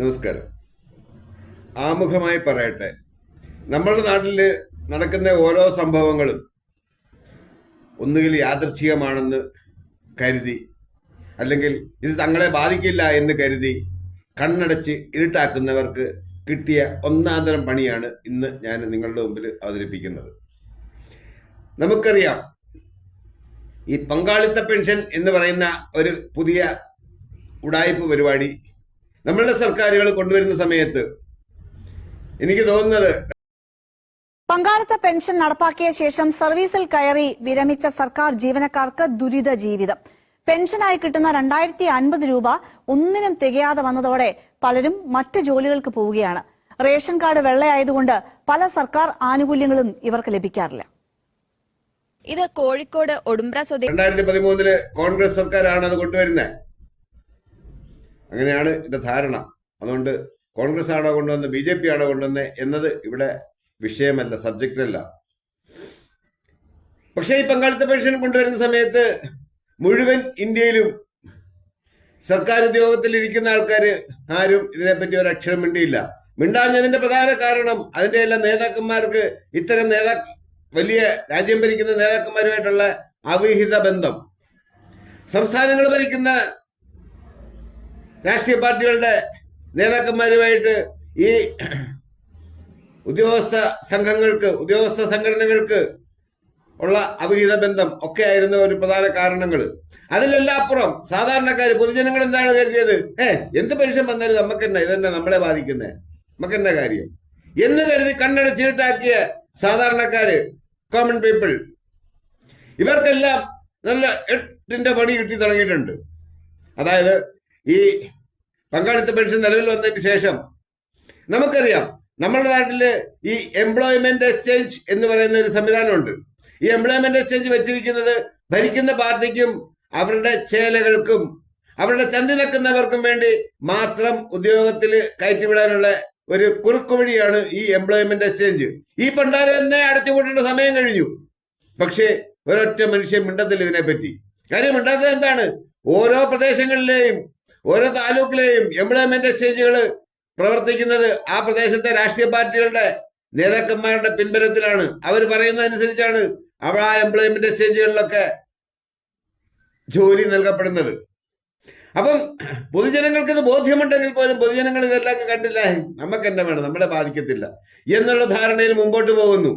നമസ്കാരം. ആമുഖമായി പറയട്ടെ. നമ്മുടെ നാട്ടിൽ നടക്കുന്ന ഓരോ സംഭവങ്ങളും ഒന്നുകിൽ യാദർച്ഛികമാണെന്ന് കരുതി അല്ലെങ്കിൽ ഇത് തങ്ങളെ ബാധിക്കില്ല എന്ന് കരുതി കണ്ണടച്ച് ഇരുട്ടാക്കുന്നവർക്ക് കിട്ടിയ ഒന്നാന്തരം പണിയാണ് ഇന്ന് ഞാൻ നിങ്ങളുടെ മുമ്പിൽ അവതരിപ്പിക്കുന്നത്. നമുക്കറിയാം ഈ പങ്കാളിത്ത പെൻഷൻ എന്ന് പറയുന്ന ഒരു പുതിയ ഉടായ്പ പരിപാടി നമ്മളുടെ സർക്കാരുകൾ കൊണ്ടുവരുന്ന സമയത്ത് എനിക്ക് തോന്നുന്നത് പങ്കാളിത്ത പെൻഷൻ നടപ്പാക്കിയ ശേഷം സർവീസിൽ കയറി വിരമിച്ച സർക്കാർ ജീവനക്കാർക്ക് ദുരിത ജീവിതം. പെൻഷനായി കിട്ടുന്ന രണ്ടായിരത്തി അൻപത് രൂപ ഒന്നിനും തികയാതെ വന്നതോടെ പലരും മറ്റ് ജോലികൾക്ക് പോവുകയാണ്. റേഷൻ കാർഡ് വെള്ളയായതുകൊണ്ട് പല സർക്കാർ ആനുകൂല്യങ്ങളും ഇവർക്ക് ലഭിക്കാറില്ല. ഇത് കോഴിക്കോട് ഒടുമ്പ്ര സ്വദേശി രണ്ടായിരത്തി പതിമൂന്നിൽ കോൺഗ്രസ് സർക്കാരാണ് അത് കൊണ്ടുവരുന്നത്. അങ്ങനെയാണ് എന്റെ ധാരണ. അതുകൊണ്ട് കോൺഗ്രസ് ആണോ കൊണ്ടുവന്ന് ബി ജെ പി ആണോ കൊണ്ടുവന്ന് എന്നത് ഇവിടെ വിഷയമല്ല സബ്ജക്റ്റ് അല്ല പക്ഷേ ഈ പങ്കാളിത്ത പെൻഷൻ കൊണ്ടുവരുന്ന സമയത്ത് മുഴുവൻ ഇന്ത്യയിലും സർക്കാർ ഉദ്യോഗത്തിൽ ഇരിക്കുന്ന ആൾക്കാർ ആരും ഇതിനെപ്പറ്റി ഒരു അക്ഷരം മിണ്ടിയില്ല. മിണ്ടാഞ്ഞതിന്റെ പ്രധാന കാരണം അതിന്റെ എല്ലാ നേതാക്കന്മാർക്ക് ഇത്തരം നേതാ വലിയ രാജ്യം ഭരിക്കുന്ന നേതാക്കന്മാരുമായിട്ടുള്ള അവിഹിത ബന്ധം. സംസ്ഥാനങ്ങൾ ഭരിക്കുന്ന രാഷ്ട്രീയ പാർട്ടികളുടെ നേതാക്കന്മാരുമായിട്ട് ഈ ഉദ്യോഗസ്ഥ സംഘങ്ങൾക്ക് ഉദ്യോഗസ്ഥ സംഘടനകൾക്ക് ഉള്ള അവിഹിത ബന്ധം ഒക്കെ ആയിരുന്നു ഒരു പ്രധാന കാരണങ്ങൾ അതിലെല്ലാം അപ്പുറം സാധാരണക്കാർ പൊതുജനങ്ങൾ എന്താണ് കരുതിയത്? ഏ എന്ത് പെൻഷൻ വന്നാലും നമുക്ക് തന്നെ ഇതന്നെ നമ്മളെ ബാധിക്കുന്നേ? നമുക്ക് തന്നെ കാര്യം? എന്ന് കരുതി കണ്ണടച്ചിട്ടാക്കിയ സാധാരണക്കാര് കോമൺ പീപ്പിൾ ഇവർക്കെല്ലാം നല്ല എട്ടിന്റെ പണി കിട്ടി തുടങ്ങിയിട്ടുണ്ട്. അതായത് ഈ പങ്കാളിത്ത പെൻഷൻ നിലവിൽ വന്നതിന് ശേഷം നമുക്കറിയാം നമ്മളുടെ നാട്ടിൽ ഈ എംപ്ലോയ്മെന്റ് എക്സ്ചേഞ്ച് എന്ന് പറയുന്ന ഒരു സംവിധാനമുണ്ട്. ഈ എംപ്ലോയ്മെന്റ് എക്സ്ചേഞ്ച് വെച്ചിരിക്കുന്നത് ഭരിക്കുന്ന പാർട്ടിക്കും അവരുടെ ചേലകൾക്കും അവരുടെ ചന്തി നിൽക്കുന്നവർക്കും വേണ്ടി മാത്രം ഉദ്യോഗത്തിൽ കയറ്റിവിടാനുള്ള ഒരു കുറുക്കുവഴിയാണ് ഈ എംപ്ലോയ്മെന്റ് എക്സ്ചേഞ്ച് ഈ പണ്ടാരം എന്നെ അടച്ചുപൂട്ടേണ്ട സമയം കഴിഞ്ഞു. പക്ഷേ ഒരൊറ്റ മനുഷ്യൻ മിണ്ടത്തില്ല ഇതിനെപ്പറ്റി. കാര്യം മിണ്ടാത്തത് എന്താണ്? ഓരോ പ്രദേശങ്ങളിലെയും ഓരോ താലൂക്കിലെയും എംപ്ലോയ്മെന്റ് എക്സ്ചേഞ്ചുകൾ പ്രവർത്തിക്കുന്നത് ആ പ്രദേശത്തെ രാഷ്ട്രീയ പാർട്ടികളുടെ നേതാക്കന്മാരുടെ പിൻബലത്തിലാണ്. അവർ പറയുന്നതനുസരിച്ചാണ് അവിടെ ആ എംപ്ലോയ്മെന്റ് എക്സ്ചേഞ്ചുകളിലൊക്കെ ജോലി നൽകപ്പെടുന്നത്. അപ്പം പൊതുജനങ്ങൾക്ക് ഇത് ബോധ്യമുണ്ടെങ്കിൽ പോലും പൊതുജനങ്ങൾ ഇതെല്ലാം കണ്ടില്ല. നമുക്ക് എന്നെ വേണം? നമ്മളെ ബാധിക്കത്തില്ല എന്നുള്ള ധാരണയിൽ മുമ്പോട്ട് പോകുന്നു.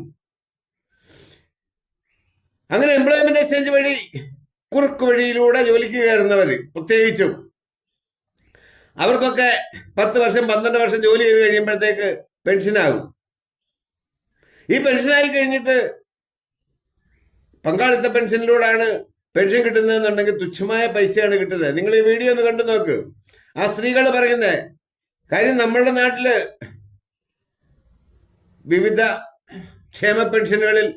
അങ്ങനെ എംപ്ലോയ്മെന്റ് എക്സ്ചേഞ്ച് വഴി കുറുക്ക് വഴിയിലൂടെ ജോലിക്ക് കയറുന്നവര് പ്രത്യേകിച്ചും അവർക്കൊക്കെ പത്ത് വർഷം പന്ത്രണ്ട് വർഷം ജോലി ചെയ്ത് കഴിയുമ്പോഴത്തേക്ക് പെൻഷനാകും. ഈ പെൻഷനായി കഴിഞ്ഞിട്ട് പങ്കാളിത്ത പെൻഷനിലൂടെയാണ് പെൻഷൻ കിട്ടുന്നതെന്നുണ്ടെങ്കിൽ തുച്ഛമായ പൈസയാണ് കിട്ടുന്നത്. നിങ്ങൾ ഈ വീഡിയോ ഒന്ന് കണ്ടു നോക്ക്. ആ സ്ത്രീകൾ പറയുന്നത് കാര്യം നമ്മളുടെ നാട്ടിൽ വിവിധ ക്ഷേമ പെൻഷനുകളിൽ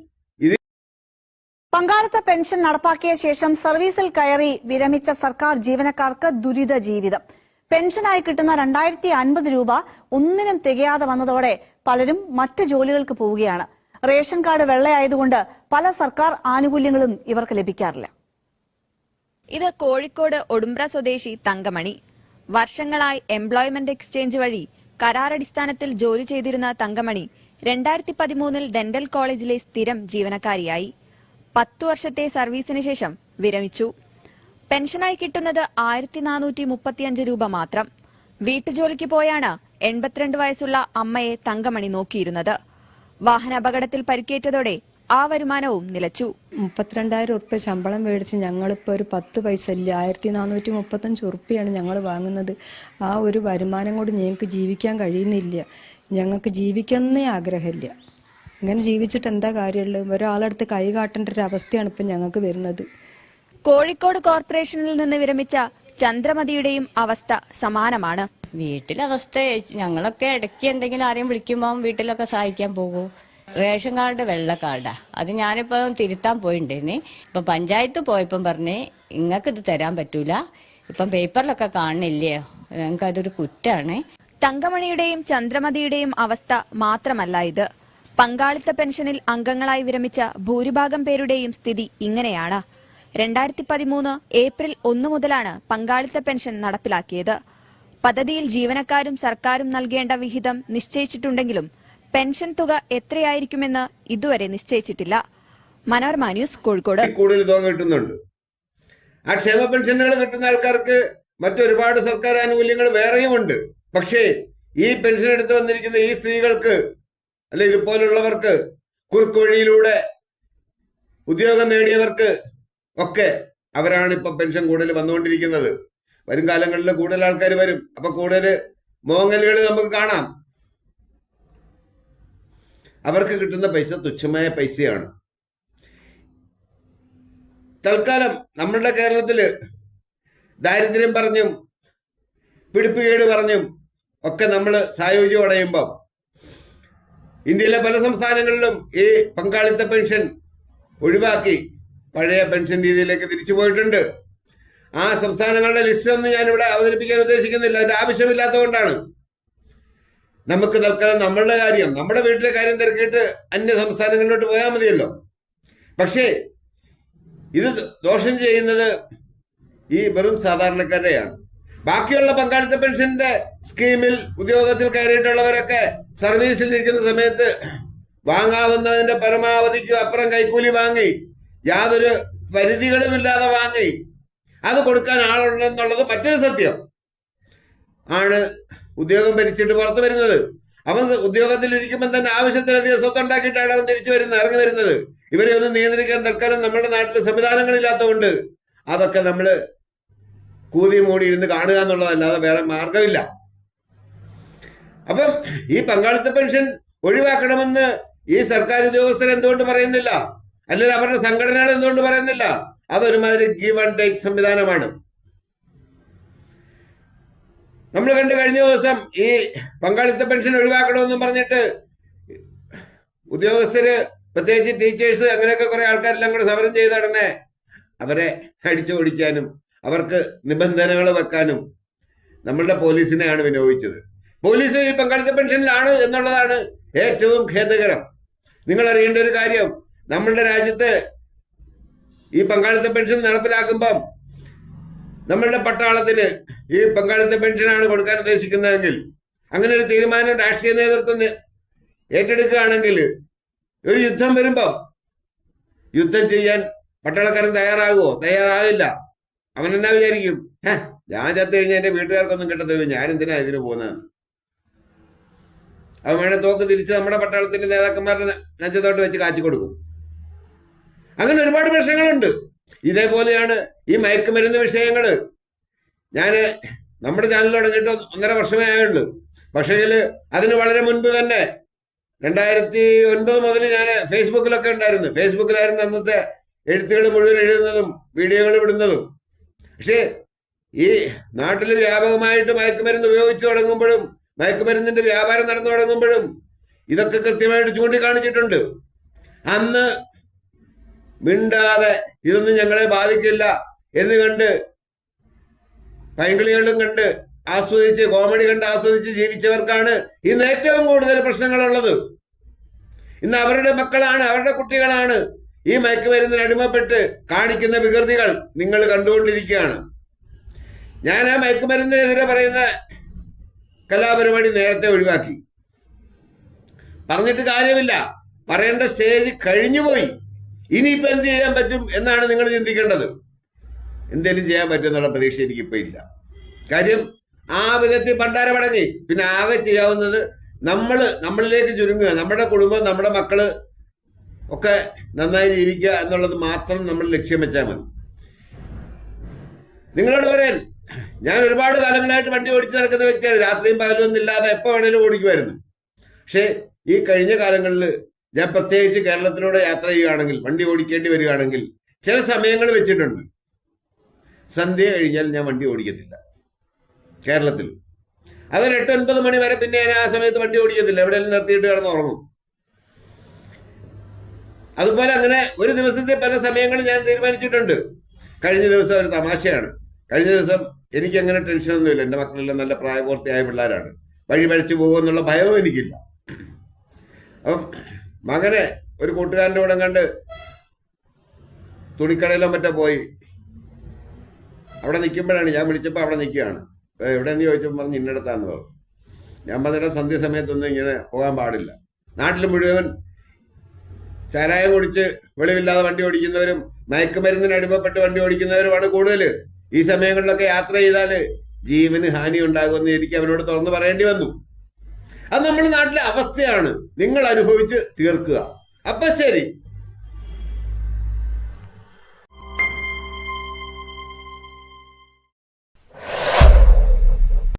പങ്കാളിത്ത പെൻഷൻ നടപ്പാക്കിയ ശേഷം സർവീസിൽ കയറി വിരമിച്ച സർക്കാർ ജീവനക്കാർക്ക് ദുരിത ജീവിതം. പെൻഷനായി കിട്ടുന്ന രണ്ടായിരത്തി അൻപത് രൂപ ഒന്നിനും തികയാതെ വന്നതോടെ പലരും മറ്റ് ജോലികൾക്ക് പോവുകയാണ്. റേഷൻ കാർഡ് വെള്ളയായതുകൊണ്ട് പല സർക്കാർ ആനുകൂല്യങ്ങളും ഇവർക്ക് ലഭിക്കാറില്ല. ഇത് കോഴിക്കോട് ഒടുമ്പ്ര സ്വദേശി തങ്കമണി. വർഷങ്ങളായി എംപ്ലോയ്മെന്റ് എക്സ്ചേഞ്ച് വഴി കരാറടിസ്ഥാനത്തിൽ ജോലി ചെയ്തിരുന്ന തങ്കമണി രണ്ടായിരത്തി പതിമൂന്നിൽ ഡെന്റൽ കോളേജിലെ സ്ഥിരം ജീവനക്കാരിയായി. പത്തു വർഷത്തെ സർവീസിന് ശേഷം വിരമിച്ചു. പെൻഷനായി കിട്ടുന്നത് ആയിരത്തി നാനൂറ്റി മുപ്പത്തിയഞ്ച് രൂപ മാത്രം. വീട്ടുജോലിക്ക് പോയാണ് എൺപത്തിരണ്ട് വയസ്സുള്ള അമ്മയെ തങ്കമണി നോക്കിയിരുന്നത്. വാഹനാപകടത്തിൽ പരിക്കേറ്റതോടെ ആ വരുമാനവും നിലച്ചു. മുപ്പത്തിരണ്ടായിരം ഉറുപ്പ്യ ശമ്പളം മേടിച്ച് ഞങ്ങളിപ്പോൾ ഒരു പത്ത് പൈസ ഇല്ല. ആയിരത്തി നാനൂറ്റി മുപ്പത്തഞ്ച് ഉറുപ്പ്യാണ് ഞങ്ങൾ വാങ്ങുന്നത്. ആ ഒരു വരുമാനം കൊണ്ട് ഞങ്ങൾക്ക് ജീവിക്കാൻ കഴിയുന്നില്ല. ഞങ്ങൾക്ക് ജീവിക്കണം എന്നേ ആഗ്രഹമില്ല. ഇങ്ങനെ ജീവിച്ചിട്ട് എന്താ കാര്യമുള്ളത്? ഒരാളടുത്ത് കൈ കാട്ടേണ്ട ഒരു അവസ്ഥയാണ് ഇപ്പം ഞങ്ങൾക്ക് വരുന്നത്. കോഴിക്കോട് കോർപ്പറേഷനിൽ നിന്ന് വിരമിച്ച ചന്ദ്രമതിയുടെയും അവസ്ഥ സമാനമാണ്. വീട്ടിലവസ്ഥ ഞങ്ങളൊക്കെ ഇടയ്ക്ക് എന്തെങ്കിലും ആരെയും വിളിക്കുമ്പോൾ വീട്ടിലൊക്കെ സഹായിക്കാൻ പോകൂ. റേഷൻ കാർഡ് വെള്ള കാർഡാ. അത് ഞാനിപ്പം തിരുത്താൻ പോയിണ്ടേന്. ഇപ്പം പഞ്ചായത്ത് പോയപ്പം പറഞ്ഞ് നിങ്ങൾക്ക് ഇത് തരാൻ പറ്റൂല. ഇപ്പം പേപ്പറിലൊക്കെ കാണുന്നില്ലേ? ഞങ്ങൾക്ക് അതൊരു കുറ്റാണ്. തങ്കമണിയുടെയും ചന്ദ്രമതിയുടെയും അവസ്ഥ മാത്രമല്ല ഇത്. പങ്കാളിത്ത പെൻഷനിൽ അംഗങ്ങളായി വിരമിച്ച ഭൂരിഭാഗം പേരുടെയും സ്ഥിതി ഇങ്ങനെയാണ്. രണ്ടായിരത്തി പതിമൂന്ന് ഏപ്രിൽ ഒന്ന് മുതലാണ് പങ്കാളിത്ത പെൻഷൻ നടപ്പിലാക്കിയത്. പദ്ധതിയിൽ ജീവനക്കാരും സർക്കാരും നൽകേണ്ട വിഹിതം നിശ്ചയിച്ചിട്ടുണ്ടെങ്കിലും പെൻഷൻ തുക എത്രയായിരിക്കുമെന്ന് ഇതുവരെ നിശ്ചയിച്ചിട്ടില്ല. മനോരമ ന്യൂസ് കോഴിക്കോട്. കൂടുതൽ തുക കിട്ടുന്നുണ്ട്. ആ ക്ഷേമ പെൻഷനുകൾ കിട്ടുന്ന ആൾക്കാർക്ക് മറ്റൊരുപാട് സർക്കാർ ആനുകൂല്യങ്ങൾ വേറെയും ഉണ്ട്. പക്ഷേ ഈ പെൻഷൻ എടുത്തു വന്നിരിക്കുന്ന ഈ സ്ത്രീകൾക്ക് അല്ലെ ഇതുപോലുള്ളവർക്ക് കുറുക്കുവഴിയിലൂടെ ഉദ്യോഗം നേടിയവർക്ക് ഒക്കെ അവരാണ് ഇപ്പൊ പെൻഷൻ കൂടുതൽ വന്നുകൊണ്ടിരിക്കുന്നത്. വരും കാലങ്ങളിൽ കൂടുതൽ ആൾക്കാർ വരും. അപ്പൊ കൂടുതൽ മോങ്ങലുകൾ നമുക്ക് കാണാം. അവർക്ക് കിട്ടുന്ന പൈസ തുച്ഛമായ പൈസയാണ്. തൽക്കാലം നമ്മളുടെ കേരളത്തിൽ ദാരിദ്ര്യം പറഞ്ഞും പിടിപ്പുകേട് പറഞ്ഞും ഒക്കെ നമ്മൾ സായോജ്യം അടയുമ്പം ഇന്ത്യയിലെ പല സംസ്ഥാനങ്ങളിലും ഈ പങ്കാളിത്ത പെൻഷൻ ഒഴിവാക്കി പഴയ പെൻഷൻ രീതിയിലേക്ക് തിരിച്ചു പോയിട്ടുണ്ട്. ആ സംസ്ഥാനങ്ങളുടെ ലിസ്റ്റ് ഒന്നും ഞാൻ ഇവിടെ അവതരിപ്പിക്കാൻ ഉദ്ദേശിക്കുന്നില്ല. അതിന്റെ ആവശ്യമില്ലാത്തതുകൊണ്ടാണ്. നമുക്ക് തൽക്കാലം നമ്മളുടെ കാര്യം നമ്മുടെ വീട്ടിലെ കാര്യം തിരക്കിയിട്ട് അന്യ സംസ്ഥാനങ്ങളിലോട്ട് പോയാൽ മതിയല്ലോ. പക്ഷേ ഇത് ദോഷം ചെയ്യുന്നത് ഈ വെറും സാധാരണക്കാരെയാണ് ബാക്കിയുള്ള പങ്കാളിത്ത പെൻഷന്റെ സ്കീമിൽ ഉദ്യോഗത്തിൽ കയറിയിട്ടുള്ളവരൊക്കെ സർവീസിൽ ഇരിക്കുന്ന സമയത്ത് വാങ്ങാവുന്നതിന്റെ പരമാവധിക്ക് അപ്പുറം കൈക്കൂലി വാങ്ങി യാതൊരു പരിധികളുമില്ലാതെ വാങ്ങി അത് കൊടുക്കാൻ ആളുണ്ടെന്നുള്ളത് മറ്റൊരു സത്യം. ആണ് ഉദ്യോഗം ഭരിച്ചിട്ട് പുറത്തു വരുന്നത്. അവൻ ഉദ്യോഗത്തിൽ ഇരിക്കുമ്പോൾ തന്നെ ആവശ്യത്തിലധികം സ്വത്തുണ്ടാക്കിയിട്ടാണ് അവൻ തിരിച്ചു വരുന്നത് ഇറങ്ങി വരുന്നത്. ഇവരെ ഒന്നും നിയന്ത്രിക്കാൻ തൽക്കാലം നമ്മുടെ നാട്ടിൽ സംവിധാനങ്ങളില്ലാത്തതുകൊണ്ട് അതൊക്കെ നമ്മൾ കൂതി മൂടി ഇരുന്ന് കാണുക എന്നുള്ളതല്ലാതെ വേറെ മാർഗമില്ല അപ്പം ഈ പങ്കാളിത്ത പെൻഷൻ ഒഴിവാക്കണമെന്ന് ഈ സർക്കാർ ഉദ്യോഗസ്ഥർ എന്തുകൊണ്ട് പറയുന്നില്ല? അല്ലെങ്കിൽ അവരുടെ സംഘടനകൾ എന്തുകൊണ്ട് പറയുന്നില്ല? അതൊരുമാതിരി ഗീവ് ആൻഡ് ടേക്ക് സംവിധാനമാണ്. നമ്മൾ കണ്ട് കഴിഞ്ഞ ദിവസം ഈ പങ്കാളിത്ത പെൻഷൻ ഒഴിവാക്കണമെന്നും പറഞ്ഞിട്ട് ഉദ്യോഗസ്ഥര് പ്രത്യേകിച്ച് ടീച്ചേഴ്സ് അങ്ങനെയൊക്കെ കുറെ ആൾക്കാരെല്ലാം കൂടെ സമരം ചെയ്ത ഉടനെ അവരെ അടിച്ചു ഓടിക്കാനും അവർക്ക് നിബന്ധനകൾ വെക്കാനും നമ്മളുടെ പോലീസിനെയാണ് വിനിയോഗിച്ചത്. പോലീസ് ഈ പങ്കാളിത്ത പെൻഷനിലാണ് എന്നുള്ളതാണ് ഏറ്റവും ഖേദകരം. നിങ്ങൾ അറിയേണ്ട ഒരു കാര്യം നമ്മളുടെ രാജ്യത്ത് ഈ പങ്കാളിത്ത പെൻഷൻ നടപ്പിലാക്കുമ്പം നമ്മളുടെ പട്ടാളത്തിന് ഈ പങ്കാളിത്ത പെൻഷനാണ് കൊടുക്കാൻ ഉദ്ദേശിക്കുന്നതെങ്കിൽ അങ്ങനെ ഒരു തീരുമാനം രാഷ്ട്രീയ നേതൃത്വം ഏറ്റെടുക്കുകയാണെങ്കിൽ ഒരു യുദ്ധം വരുമ്പോ യുദ്ധം ചെയ്യാൻ പട്ടാളക്കാരൻ തയ്യാറാകുമോ തയ്യാറാകില്ല. അവൻ എന്നാ വിചാരിക്കും? ഞാൻ ചത്തു കഴിഞ്ഞാൽ എന്റെ വീട്ടുകാർക്കൊന്നും കിട്ടത്തില്ല. ഞാൻ എന്തിനാ ഇതിന് പോകുന്നതെന്ന് അവൻ വേണേ തോക്ക് തിരിച്ച് നമ്മുടെ പട്ടാളത്തിന്റെ നേതാക്കന്മാരുടെ നെഞ്ചത്തോട്ട് വെച്ച് കാച്ചി കൊടുക്കും. അങ്ങനെ ഒരുപാട് പ്രശ്നങ്ങളുണ്ട്. ഇതേപോലെയാണ് ഈ മയക്കുമരുന്ന് വിഷയങ്ങൾ ഞാൻ നമ്മുടെ ചാനൽ തുടങ്ങിയിട്ട് ഒന്നര വർഷമേ ആയുള്ളൂ. പക്ഷേ അതിന് വളരെ മുൻപ് തന്നെ രണ്ടായിരത്തി ഒൻപത് മുതൽ ഞാൻ ഫേസ്ബുക്കിലൊക്കെ ഉണ്ടായിരുന്നു. ഫേസ്ബുക്കിലായിരുന്നു അന്നത്തെ എഴുത്തുകൾ മുഴുവൻ എഴുതുന്നതും വീഡിയോകൾ വിടുന്നതും പക്ഷേ ഈ നാട്ടിൽ വ്യാപകമായിട്ട് മയക്കുമരുന്ന് ഉപയോഗിച്ചു തുടങ്ങുമ്പോഴും മയക്കുമരുന്നിന്റെ വ്യാപാരം നടന്നു തുടങ്ങുമ്പോഴും ഇതൊക്കെ കൃത്യമായിട്ട് ചൂണ്ടിക്കാണിച്ചിട്ടുണ്ട്. അന്ന് മിണ്ടാതെ ഇതൊന്നും ഞങ്ങളെ ബാധിക്കില്ല എന്ന് കണ്ട് പൈങ്കിളികളും കണ്ട് ആസ്വദിച്ച് കോമഡി കണ്ട് ആസ്വദിച്ച് ജീവിച്ചവർക്കാണ് ഇന്ന് ഏറ്റവും കൂടുതൽ പ്രശ്നങ്ങളുള്ളത്. ഇന്ന് അവരുടെ മക്കളാണ് അവരുടെ കുട്ടികളാണ് ഈ മയക്കുമരുന്നിന് അടിമപ്പെട്ട് കാണിക്കുന്ന വികൃതികൾ നിങ്ങൾ കണ്ടുകൊണ്ടിരിക്കുകയാണ്. ഞാൻ ആ മയക്കുമരുന്നിനെതിരെ പറയുന്ന കലാപരിപാടി നേരത്തെ ഒഴിവാക്കി. പറഞ്ഞിട്ട് കാര്യമില്ല. പറയേണ്ട സ്റ്റേജ് കഴിഞ്ഞുപോയി. ഇനിയിപ്പോ എന്ത് ചെയ്യാൻ പറ്റും എന്നാണ് നിങ്ങൾ ചിന്തിക്കേണ്ടത്. എന്തെങ്കിലും ചെയ്യാൻ പറ്റും എന്നുള്ള പ്രതീക്ഷ എനിക്കിപ്പോൾ ഇല്ല. കാര്യം ആ വിധത്തിൽ പണ്ടാരമടങ്ങി പിന്നെ ആകെ ചെയ്യാവുന്നത് നമ്മൾ നമ്മളിലേക്ക് ചുരുങ്ങുക. നമ്മുടെ കുടുംബം നമ്മുടെ മക്കൾ ഒക്കെ നന്നായി ജീവിക്കുക എന്നുള്ളത് മാത്രം നമ്മൾ ലക്ഷ്യം വെച്ചാൽ മതി. നിങ്ങളോട് പറയാൻ ഞാൻ ഒരുപാട് കാലങ്ങളായിട്ട് വണ്ടി ഓടിച്ച് നടക്കുന്ന വ്യക്തിയാണ്. രാത്രിയും പകലും ഒന്നും ഇല്ലാതെ എപ്പോൾ വേണേലും ഓടിക്കുമായിരുന്നു പക്ഷേ ഈ കഴിഞ്ഞ കാലങ്ങളിൽ ഞാൻ പ്രത്യേകിച്ച് കേരളത്തിലൂടെ യാത്ര ചെയ്യുകയാണെങ്കിൽ വണ്ടി ഓടിക്കേണ്ടി വരികയാണെങ്കിൽ ചില സമയങ്ങൾ വെച്ചിട്ടുണ്ട്. സന്ധ്യ കഴിഞ്ഞാൽ ഞാൻ വണ്ടി ഓടിക്കത്തില്ല. കേരളത്തിൽ. അതൊരു എട്ട് ഒൻപത് മണി വരെ പിന്നെ ഞാൻ ആ സമയത്ത് വണ്ടി ഓടിക്കത്തില്ല. എവിടെയെങ്കിലും നിർത്തിയിട്ട് കിടന്ന് ഉറങ്ങും. അതുപോലെ അങ്ങനെ ഒരു ദിവസത്തെ പല സമയങ്ങളും ഞാൻ തീരുമാനിച്ചിട്ടുണ്ട്. കഴിഞ്ഞ ദിവസം ഒരു തമാശയാണ്. കഴിഞ്ഞ ദിവസം എനിക്ക് അങ്ങനെ ടെൻഷനൊന്നുമില്ല. എന്റെ മക്കളെല്ലാം നല്ല പ്രായപൂർത്തിയായ പിള്ളേരാണ്. വഴി പഴിച്ചു പോകുമെന്നുള്ള ഭയവും എനിക്കില്ല. അപ്പം മകനെ ഒരു കൂട്ടുകാരന്റെ കൂടെ കണ്ട് തുണിക്കടയിലോ മറ്റോ പോയി. അവിടെ നിൽക്കുമ്പോഴാണ് ഞാൻ വിളിച്ചപ്പോൾ അവിടെ നിൽക്കുകയാണ്. "ഏ, എവിടെയെന്ന് ചോദിച്ചപ്പോൾ പറഞ്ഞ് ഇന്നടത്താന്ന് പറഞ്ഞു. ഞാൻ പറഞ്ഞിട്ട് സന്ധ്യ സമയത്തൊന്നും ഇങ്ങനെ പോകാൻ പാടില്ല. നാട്ടിൽ മുഴുവൻ ചാരായം കുടിച്ച് വെളിവില്ലാതെ വണ്ടി ഓടിക്കുന്നവരും മയക്കുമരുന്നിന് അടിമപ്പെട്ട് വണ്ടി ഓടിക്കുന്നവരുമാണ് കൂടുതൽ. ഈ സമയങ്ങളിലൊക്കെ യാത്ര ചെയ്താൽ ജീവന് ഹാനി ഉണ്ടാകുമെന്ന് എനിക്ക് അവനോട് തുറന്നു പറയേണ്ടി വന്നു. അത് നമ്മുടെ നാട്ടിലെ അവസ്ഥയാണ്. നിങ്ങൾ അനുഭവിച്ച് തീർക്കുക. അപ്പൊ ശരി.